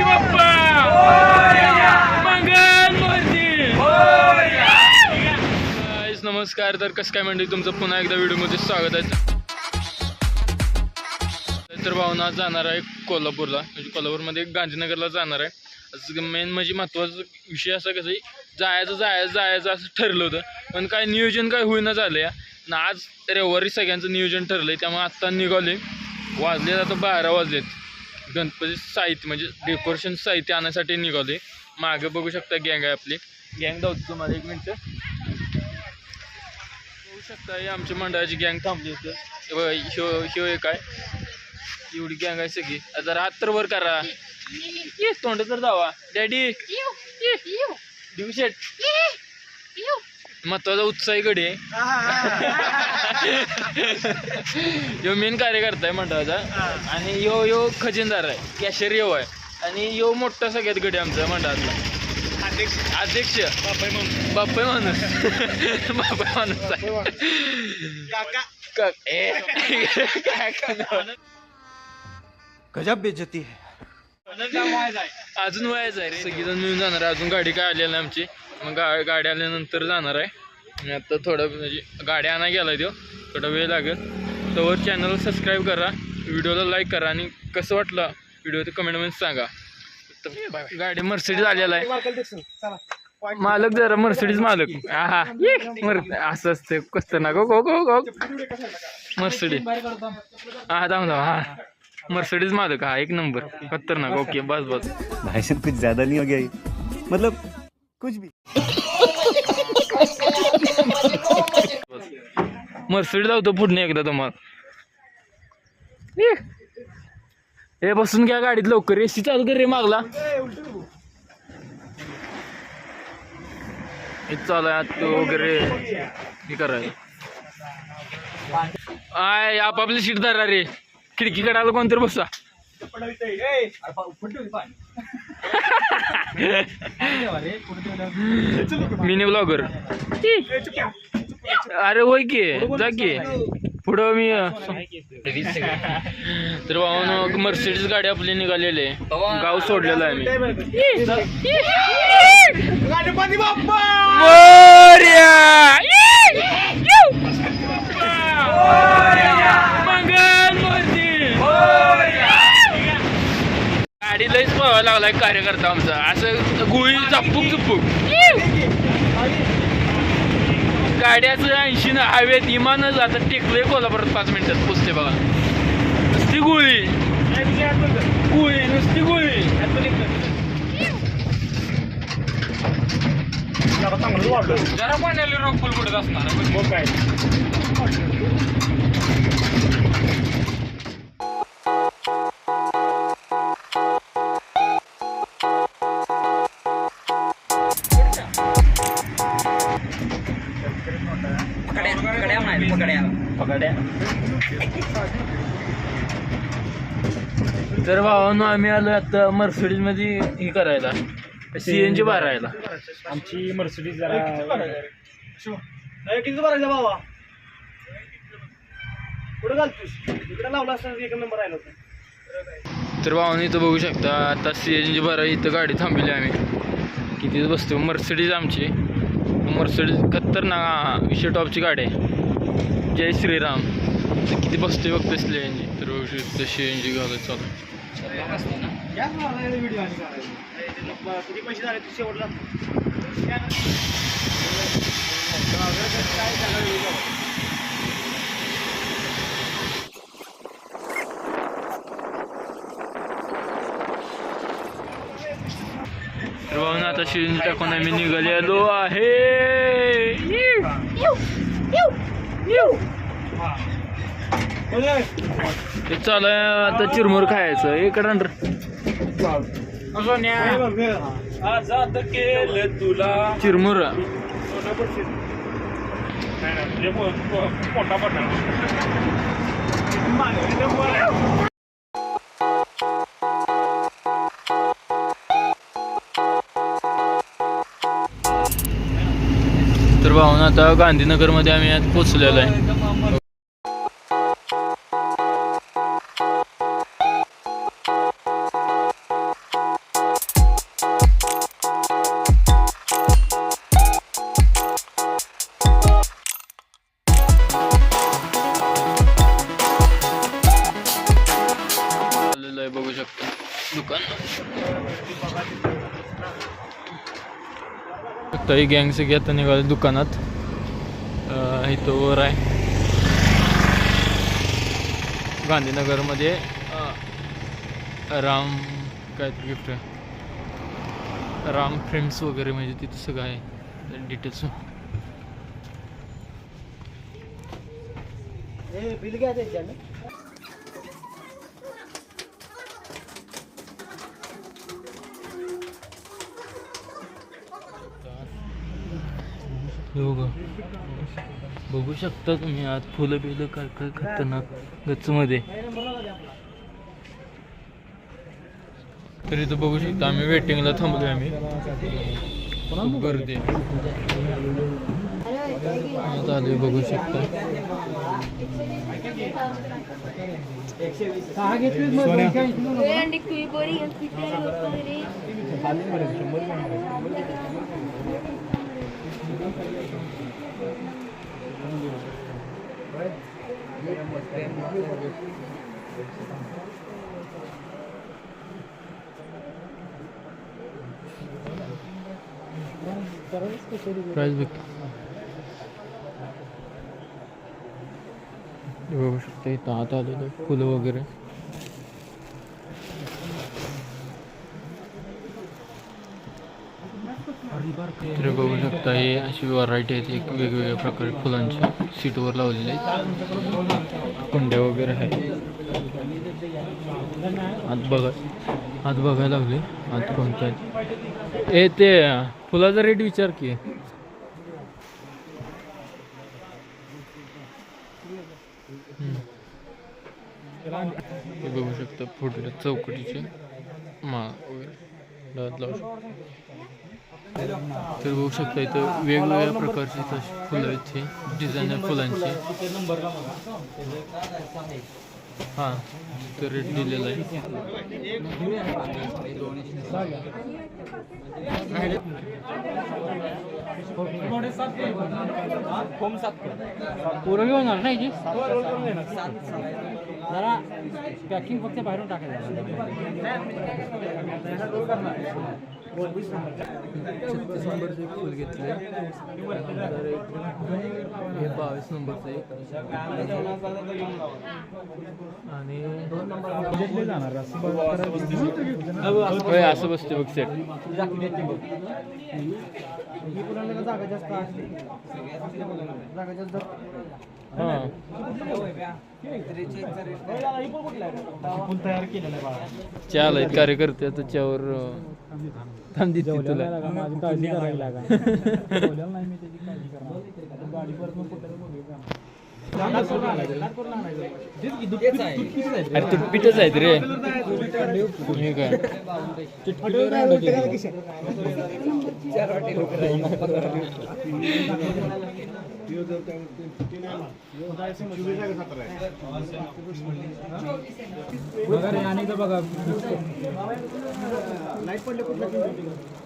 गणपती बाप्पा! मंगल मूर्ती! नमस्कार. तर कसं काय म्हणजे तुमचं पुन्हा एकदा व्हिडिओमध्ये स्वागत आहे. तर भावना आज जाणार आहे कोल्हापूरला. म्हणजे कोल्हापूरमध्ये गांधीनगरला जाणार आहे. मेन म्हणजे महत्त्वाचा विषय असा कसं आहे, जायचं जायचं जायचं असं ठरलं होतं. पण काय नियोजन काय होईना झालं या ना आज रविवारी सगळ्यांचं नियोजन ठरलं आहे त्यामुळे आत्ता निघाले वाजलेत आता बारा वाजलेत. गणपती साहित्य म्हणजे डेकोरेशन साहित्य आणण्यासाठी निघाले मागे बघू शकता गँग आहे आपली. गँग दावतो तुम्हाला एक मिनटं. बघू शकता ही आमच्या मंडळाची गँग थांबली होती बघा ह्यो ह्यो एक आहे. एवढी गँग आहे सगळी. आता जरा हात तर वर करा. ये तोंड तर जावा डॅडी देऊ शेट महत्त्वाचा उत्साही गडी आहे. यो मेन कार्यकर्ता आहे मंडळाचा. आणि यो यो खजिनदार आहे. कॅशर यो आहे. आणि यो मोठा सगळ्यात गडी आमचा मंडळातला. अध्यक्ष. बाप्पा माणूस बाप्पा माणूस काका. गजब बेइज्जती है। अजून व्हायचं आहे रे सगळीजण मिळून जाणार आहे. अजून गाडी काय आलेली नाही आमची. मग गा गाडी आल्यानंतर जाणार आहे. आता थोडं म्हणजे गाडी आणा गेला देऊ थोडा वेळ लागेल. तर चॅनल सबस्क्राईब करा. व्हिडिओला लाईक करा. आणि कसं वाटलं व्हिडिओ ते कमेंटमध्ये सांगा. तर गाडी मर्सिडीज आलेला आहे. मालक जरा मर्सिडीज मालक. हा हा मर असं असते कसं ना गो गो गो गो. मर्सिडीज हा थांब थांब. हा मर्सिडीज मालक हा एक नंबर. खतरनाक. ओके बस बस. भाई साहब कुछ ज्यादा नहीं हो गया ये? मतलब कुछ भी. मर्सिडीज लावतो पुढे एकदा तुम्हाला. ये. हे बसून घ्या गाडीत लवकर. एसी चालू कर रे मागला. हे चालू आहे आत वगैरे. हे करायला. आय आपापली सीट धरा रे. खिडकीकडे आलं कोणतरी बसा. मिनी ब्लॉगर अरे होय की जा की. पुढं मी तर भावानं मर्सिडीज गाडी आपली निघालेली आहे. गाव सोडलेलं आहे मी. पळायला लागलाय कार्यकर्ता आमचा. असं गुळी झप्पूक झुपूक गाड्याचं ऐंशी ना हवेत इमानच आता टेकलोय कोल्हापुरात पाच मिनिटात पोचते बघा. नुसती गोळी. गोळी नुसती गोळी. जरा पाण्याला रोग फुल पडत असणार पकड्या. तर भावानं आम्ही आलो आता मर्सिडीजमध्ये हे करायला. सीएनजी भरायला आमची मर्सिडीज जरा किती भरायचा बाबा कुठं घालतोस इकडे लावला एक नंबर राहिला होता तर भावानं इथं बघू शकता आता सीएनजी भरा इथं गाडी थांबली आम्ही. किती बसतो मर्सिडीज आमची. मर्सिडीज खतरनाक विषय टॉपची गाडी आहे. जय श्रीराम. तर किती बसतोय बघतो सीएनजी तर बघू शकतो जी घालत चालू. व्हिडिओ किती पैसे झाले तू शेवटला आता सीएनजी टाकून आम्ही निघालेलो आहे. ते चालू आता चिरमुर खायचं. इकडं आजाद केलं तुला चिरमुर पोटा पडणार. तर भावना आता गांधीनगरमध्ये आम्ही आज पोचलेलो आहे. तरी गँग सगळी आता निघाले दुकानात। इथं वर आहे. गांधीनगरमध्ये राम काय गिफ्ट राम फ्रेंड्स वगैरे म्हणजे तिथं सगळं आहे. डिटेल्स बिल घ्या हो का बघू शकता तुम्ही आज फुलं बिलं काय काय खतरनाक गच्चमध्ये. तरी तर बघू शकता आम्ही वेटिंगला थांबलोय आम्ही. खूप गर्दी आहे. आता आलोय बघू शकता. Grande बघ बघू शकता इथं आत आलेलं फुलं वगैरे तर बघू शकता हे अशी व्हरायटी आहेत एक वेगवेगळ्या प्रकारे फुलांच्या सीटवर लावलेले आहेत. कुंड्या वगैरे आहेत. आत बघा आत बघायला लागले. आत कोणत्या आहेत? ए ते फुलाचा रेट विचार की. बघू शकता फुटल्या चौकटीचे मा वगैरे. लावू शकतो. तर बघू शकता इथं वेगवेगळ्या प्रकारची तशी फुलं आहेत ही डिझाईन फुलांची. हां तर रेट दिलेला आहे. पुरं घेऊन होणार नाही जी जरा पॅकिंग फक्त बाहेरून टाकायचं. छत्तीस नंबरचं एक फुल घेतले हे बावीस नंबरचं एक. आणि होय असं बसते बघ सेट जागा जास्त जागा जास्त हां. चाल आहेत कार्यकर्ते त्याच्यावर त्यावर थांब देते तुला माझी काळजी करायला लागा नाही मी त्याची काळजी करणार. गाडी परत मग अरे तू पिठच आहेत रे. हे काय लाइट पडले कुठला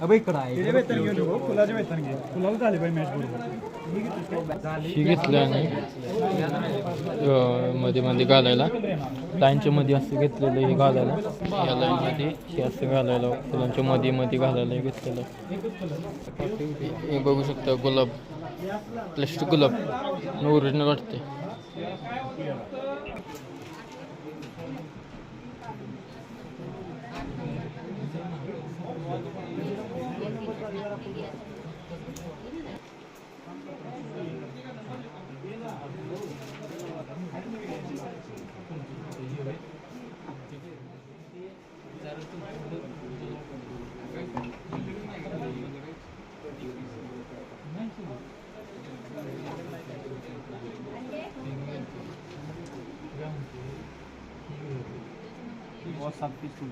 अबे इकडं आहे. वेतन घेऊन येऊ फुलाचे वेतन घे. फुलाला झाले पाहिजे मॅच बरोबर घेतलं आणि अं, मध्ये मध्ये घालायला. लाईनच्या मध्ये असं घेतलेलं हे घालायला. या लाईनमध्ये हे असं घालायला. फुलांच्या मध्ये मध्ये घालायला हे घेतलेलं. हे बघू शकता गुलाब. प्लास्टिक गुलाब. ओरिजिनल वाटते सात पीस फुल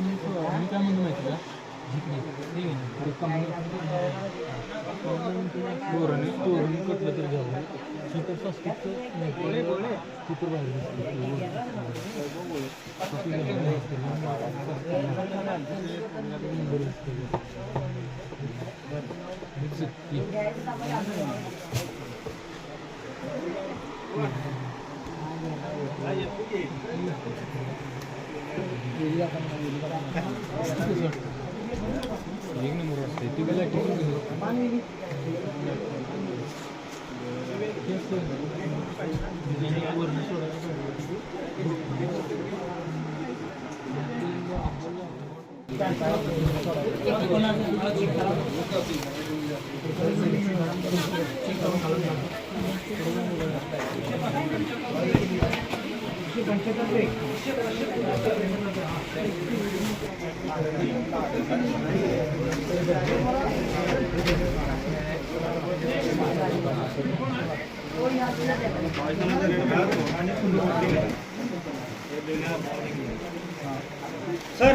मी काय म्हणतो माहिती का तोरण तोरण कटलं तरी झालं चित्र स्वस्तिकचं चित्र एक नंबर वाटते ती मला दोनशे सर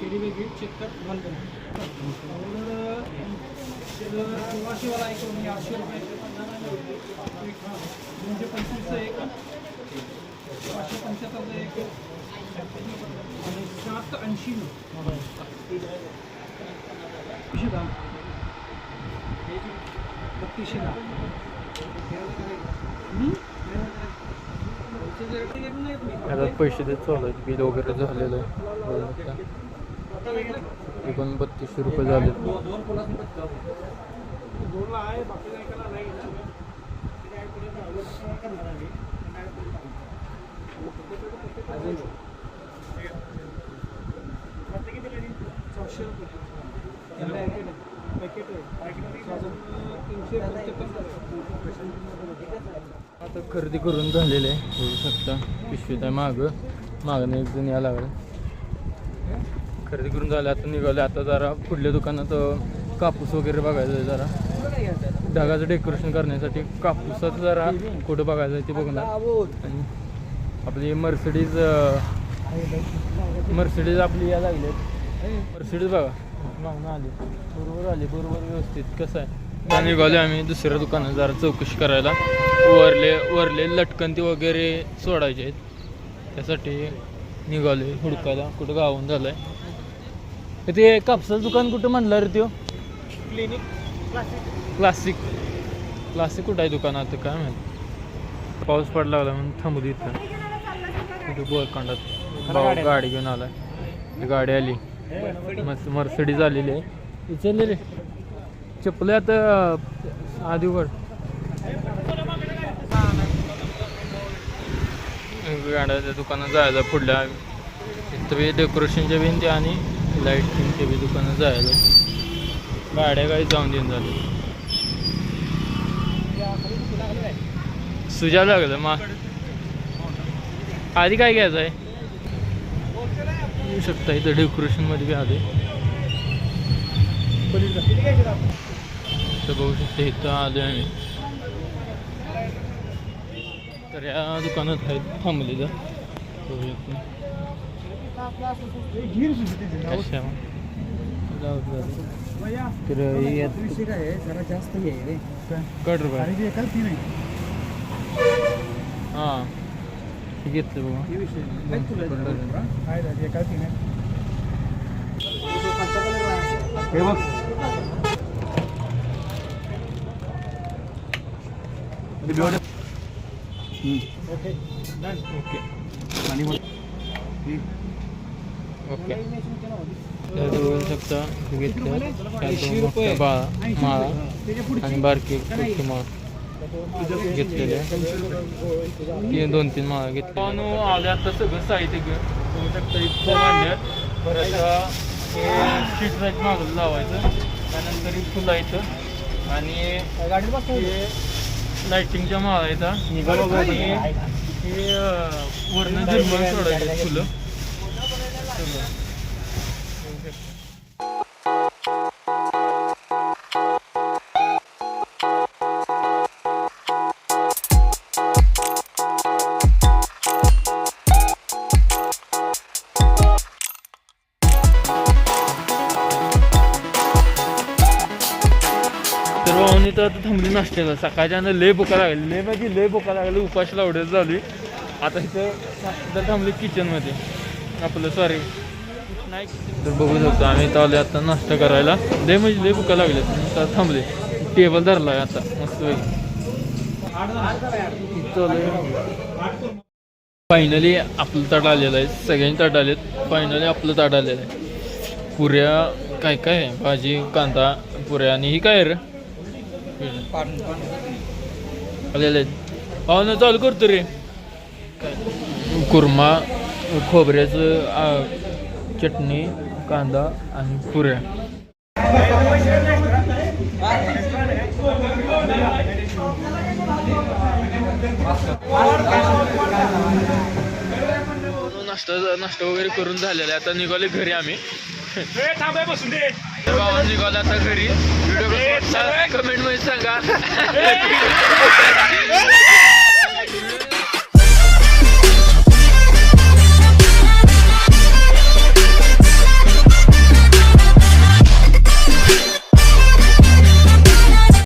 सात केली वेगळी चेक कर बंद सोळाशे uh, वाला एक आणि आठशे रुपये दोनशे पंचवीसचा एक. पाचशे पंच्याहत्तरचा एक. आणि सात ऐंशी बत्तीसशे दहा. बत्तीसशे दहा. पैसे देत चालू बिल वगैरे झालेलं आहे. एकूण बत्तीसशे रुपये झाले. आता खरेदी करून झालेले आहे बघू शकता. पिशवीत आहे मागं. मागं एक जण यायला लागलं. खरेदी करून झालं आता निघाले. आता जरा पुढल्या दुकानात कापूस वगैरे बघायचं आहे जरा. ढगाचं डेकोरेशन करण्यासाठी कापूसाचं जरा कुठं बघायचं आहे ते बघणार आणि आपली मर्सिडीज मर्सिडीज आपली या लागली मर्सिडीज बघा. मागणं आली. बरोबर आली बरोबर व्यवस्थित. कसं आहे? निघाले आम्ही दुसऱ्या दुकानात जरा चौकशी करायला. वरले वरले लटकंती वगैरे सोडायचे आहेत. त्यासाठी निघाले हुडकायला. कुठं गावून झालं आहे ते कापसाचं दुकान कुठं म्हणलं रे त्यो? क्लिनिक क्लासिक क्लासिक कुठं आहे दुकानात काय माहिती? पाऊस पडला लागला म्हणून थांबू दे इथं. बोरकांडात गाडी घेऊन आलाय. गाडी आली. मस्त मर्सडीज आलेली आहे. विचारले रे. चप्पल आता आधी उघड गाड्याच्या दुकानात जायचं पुढल्या. इथं डेकोरेशनच्या भिंती आणि लाईटिंगच्या बी दुकानात जायला. गाड्या गाडी जाऊन देऊन झाले सुजा लागलं मा. आधी काय घ्यायचं आहे? येऊ शकता इथं डेकोरेशनमध्ये बी आले तर बघू शकता इथं आले आम्ही तर या दुकानात आहेत थांबलेलं. बघू शकता तर जरा जास्त हे रे कट रुपये. आहे हां. घेतलं हे आहे आहे बघ. ओके. ओके. आणि मग ओके. तर बघू शकता घेतलं त्यात मोठा बाळा माळा आणि बारकी एक माळ. घेतलेले. तीन दोन तीन माळा घेतले आल्या आता सगळं साहित्य घेऊन. बघू शकता इतकं मांडल्यात. परत हे शीट राईट मागून लावायचं. त्यानंतर ही फुलं येतं आणि हे माळा येतात आणि हे अं, वरनं झिरमळ फुलं. सर्वांनी तर तर आता थांबली नाश्त्याला. सकाळच्या लय बोका लागली. लय म्हणजे लय बोका लागली. उपाशी लावड्यात झाली. आता इथं तर थांबली किचनमध्ये आपलं सॉरी तर बघू शकतो आम्ही इथं आता नाश्ता करायला. लय म्हणजे लय भुका लागले आता थांबले टेबल धरला आहे आता. मस्त फायनली आपलं ताट आलेलं आहे. सगळ्यांनी ताट आलेत. फायनली आपलं ताट आलेलं आहे. पुऱ्या काय काय? भाजी कांदा पुऱ्या आणि ही काय आहे रे? आहे आहेत. पाहुणं चालू करतो रे. काय कुर्मा खोबऱ्याचं आ, चटणी कांदा आणि पुऱ्या. नाश्ता नाश्ता वगैरे करून झालेला आहे. आता निघाले घरी आम्ही. ए, थांबाय बसून दे. भावा निघाला आता घरी. व्हिडिओ कमेंटमध्ये सांगा.